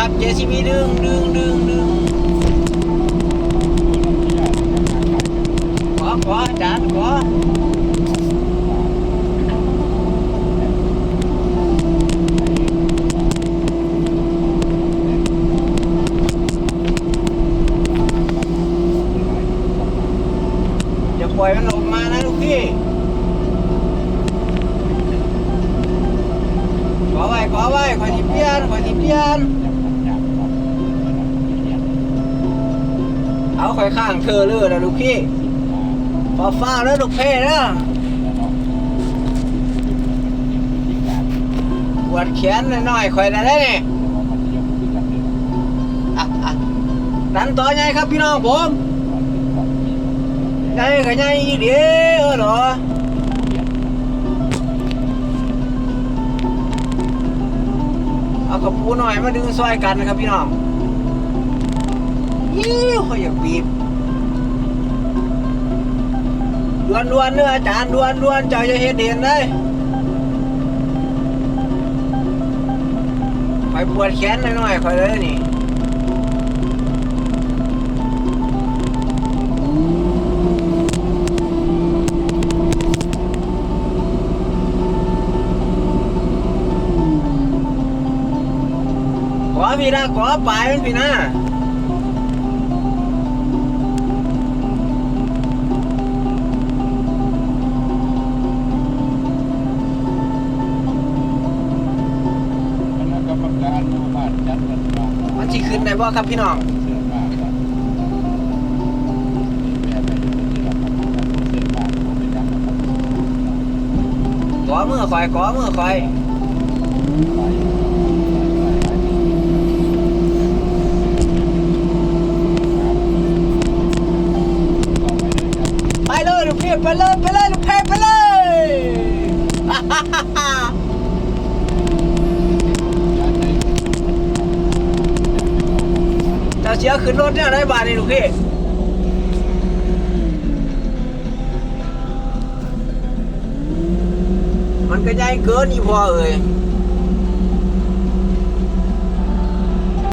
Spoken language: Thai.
ครับ JCB ดึงดึงดึงดึงขอขออาจารย์ขอย่าปล่อยมันออกมานะลูกพี่ขอไว้ขอไว้ขอที่เปลี่ยนขอที่เปลี่ยน เอาข่อยข้างเธอเลยนะลูกพี่ฟอฟ้าแล้วลูกเพ่นะปวดแขนหน่อยๆข่อยนะได้นี่อะอะดันต่อไงครับพี่น้องผมไงก็ไงอีเดียวเหรอเอากระปูหน่อยมาดึงซอยกันนะครับพี่น้อง ยิ้วเขาอยากบีบดวนดวนๆเนื้ออาจารย์ดวนดวนๆเจ้าจะเฮ็ดเด่นเลยคอยปวดแขนหน่อยๆคอยเลยนี่ขอพี่นะขอไปมันพี่นะ มการหมู่บ้านจัดวันมามันสิขึ้นได้บ่ครับพี่น้องเสื้อผ้าครับแม่ไม่ได้เป็นที่รับประกันเสื้อผ้าผมเป็นยังนะครับขอมือคอยขอมือคอยไปเลยลูกเพี่ไปเลยไปเลยลูกเพไปเลย จะ เสียขึ้นรถเนี่ยได้บาทนี่ลูกพี่มันก็ใหญ่เกินอีพอเอ้ย